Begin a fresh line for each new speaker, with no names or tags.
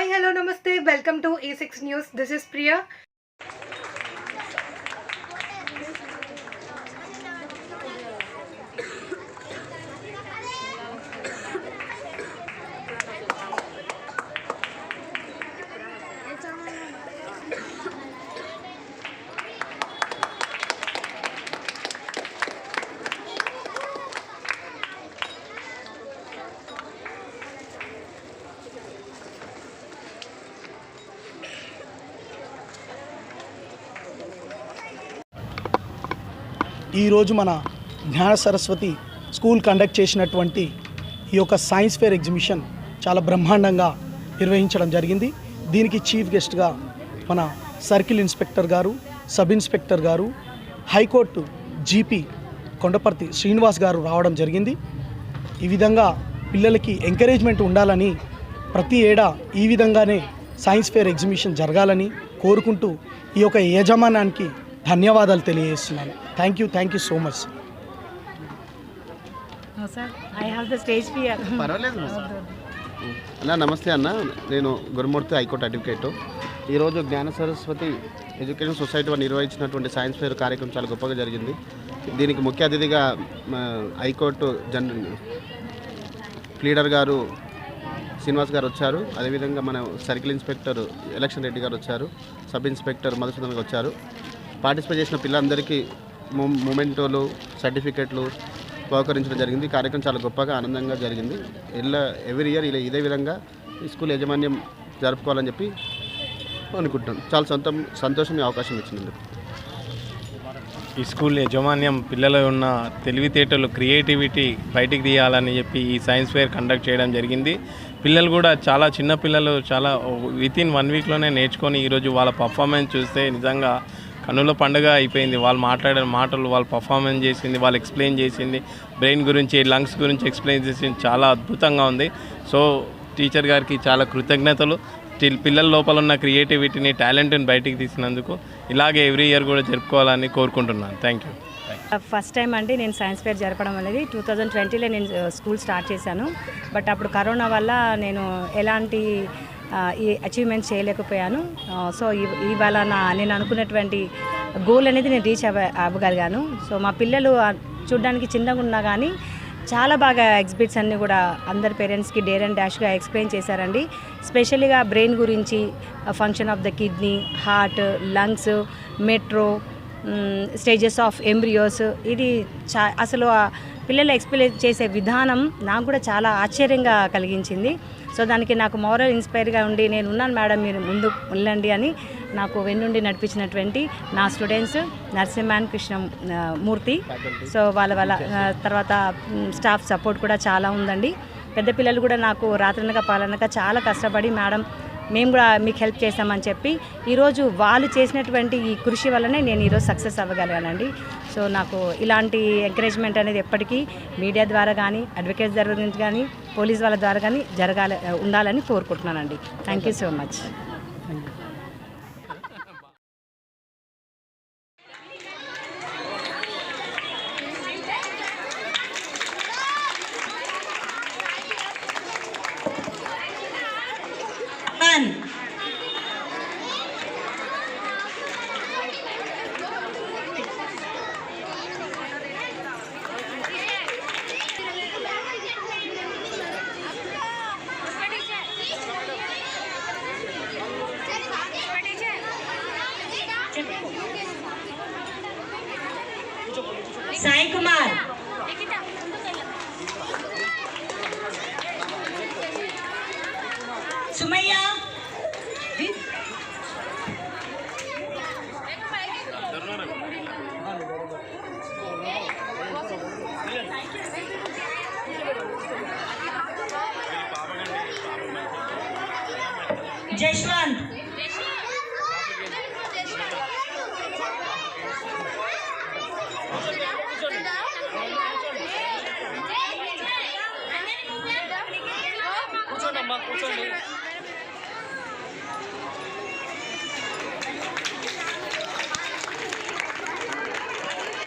Hi, hello, namaste. Welcome to A6 News. This is Priya.
ఈరోజు మన జ్ఞాన Saraswati school conduct చేసినటువంటి ఈ యొక్క సైన్స్ ఫేర్ ఎగ్జిబిషన్ చాలా బ్రహ్మాండంగా నిర్వహించడం జరిగింది. దీనికి చీఫ్ గెస్ట్గా మన సర్కిల్ ఇన్స్పెక్టర్ గారు సబ్ ఇన్స్పెక్టర్ గారు high court GP Kondaparthi Srinivas గారు రావడం జరిగింది. ఈ విధంగా పిల్లలకి ఎంకరేజ్మెంట్ ఉండాలని ప్రతి ఏడా ఈ విధంగానే సైన్స్ ఫేర్ ఎగ్జిబిషన్ జరగాలని కోరుకుంటూ ఈ యొక్క యజమానానికి ధన్యవాదాలు తెలియజేస్తున్నాను. Thank you thank you so much
అన్న నమస్తే అన్న. నేను గురుమూర్తి హైకోర్టు అడ్వకేట్. ఈరోజు జ్ఞాన సరస్వతి ఎడ్యుకేషన్ సొసైటీ వారు నిర్వహించినటువంటి సైన్స్ ఫేర్ కార్యక్రమం చాలా గొప్పగా జరిగింది. దీనికి ముఖ్య అతిథిగా హైకోర్టు జన్ ప్లీడర్ గారు శ్రీనివాస్ గారు వచ్చారు. అదేవిధంగా మన సర్కిల్ ఇన్స్పెక్టర్ ఎలక్షన్ రెడ్డి గారు వచ్చారు. సబ్ ఇన్స్పెక్టర్ మధుసూదన్ గారు వచ్చారు. పార్టిసిపేట్ చేసిన పిల్లలందరికీ మూమెంటోలు సర్టిఫికెట్లు బహుకరించడం జరిగింది. కార్యక్రమం చాలా గొప్పగా ఆనందంగా జరిగింది. ఇలా ఎవ్రీ ఇయర్ ఇలా ఇదే విధంగా ఈ స్కూల్ యాజమాన్యం జరుపుకోవాలని చెప్పి అనుకుంటున్నాను చాలా సొంతం సంతోషం ఈ అవకాశం ఇచ్చినందుకు.
ఈ స్కూల్ యాజమాన్యం పిల్లలు ఉన్న తెలివితేటలు క్రియేటివిటీ బయటికి తీయాలని చెప్పి ఈ సైన్స్ ఫేర్ కండక్ట్ చేయడం జరిగింది. పిల్లలు కూడా చాలా చిన్న పిల్లలు చాలా వితిన్ వన్ వీక్లోనే నేర్చుకొని ఈరోజు వాళ్ళ పర్ఫార్మెన్స్ చూస్తే నిజంగా కన్నుల పండుగ అయిపోయింది. వాళ్ళు మాట్లాడిన మాటలు వాళ్ళు పర్ఫార్మెన్స్ చేసింది వాళ్ళు ఎక్స్ప్లెయిన్ చేసింది బ్రెయిన్ గురించి లంగ్స్ గురించి ఎక్స్ప్లెయిన్ చేసింది చాలా అద్భుతంగా ఉంది. సో టీచర్ గారికి చాలా కృతజ్ఞతలు. టిల్- పిల్లల లోపల ఉన్న క్రియేటివిటీని టాలెంట్ని బయటికి తీసినందుకు ఇలాగే ఎవ్రీ ఇయర్ కూడా జరుపుకోవాలని కోరుకుంటున్నాను. థ్యాంక్ యూ
ఫస్ట్ టైం అండి నేను సైన్స్ ఫేర్ జరపడం అనేది. టూ థౌజండ్ ట్వంటీలో నేను uh, స్కూల్ స్టార్ట్ చేశాను. బట్ అప్పుడు కరోనా వల్ల నేను ఎలాంటి ఈ అచీవ్మెంట్ చేయలేకపోయాను. సో ఇవాళ నా నేను అనుకున్నటువంటి గోల్ అనేది నేను రీచ్ అవ్వ అవ్వగలిగాను. సో మా పిల్లలు చూడడానికి చిన్నగా ఉన్నా కానీ చాలా బాగా ఎగ్జిబిట్స్ అన్నీ కూడా అందరి పేరెంట్స్కి డేర్ అండ్ డాష్గా ఎక్స్ప్లెయిన్ చేశారండి. స్పెషల్గా బ్రెయిన్ గురించి function of the kidney heart lungs metro stages of embryos ఇది చా అసలు పిల్లలు ఎక్స్ప్లెయిన్ చేసే విధానం నాకు కూడా చాలా ఆశ్చర్యంగా కలిగించింది. సో దానికి నాకు మోరల్ ఇన్స్పైర్గా ఉండి నేను ఉన్నాను మేడం మీరు ముందు వెళ్ళండి అని నాకు వెన్నుండి నడిపించినటువంటి నా స్టూడెంట్స్ నరసింహాన్ కృష్ణ మూర్తి. సో వాళ్ళ వాళ్ళ తర్వాత స్టాఫ్ సపోర్ట్ కూడా చాలా ఉందండి. పెద్ద పిల్లలు కూడా నాకు రాత్రనక పాలనక చాలా కష్టపడి మేడం మేము కూడా మీకు హెల్ప్ చేశామని చెప్పి ఈరోజు వాళ్ళు చేసినటువంటి ఈ కృషి వల్లనే నేను ఈరోజు సక్సెస్ అవ్వగలిగానండి. సో నాకు ఇలాంటి ఎంకరేజ్మెంట్ అనేది ఎప్పటికీ మీడియా ద్వారా కానీ అడ్వకేట్ ద్వారా కానీ పోలీస్ వాళ్ళ ద్వారా కానీ జరగాలి ఉండాలని కోరుకుంటున్నానండి. Thank you so much
Sai Kumar. Sumaiya. Jaywant 我是你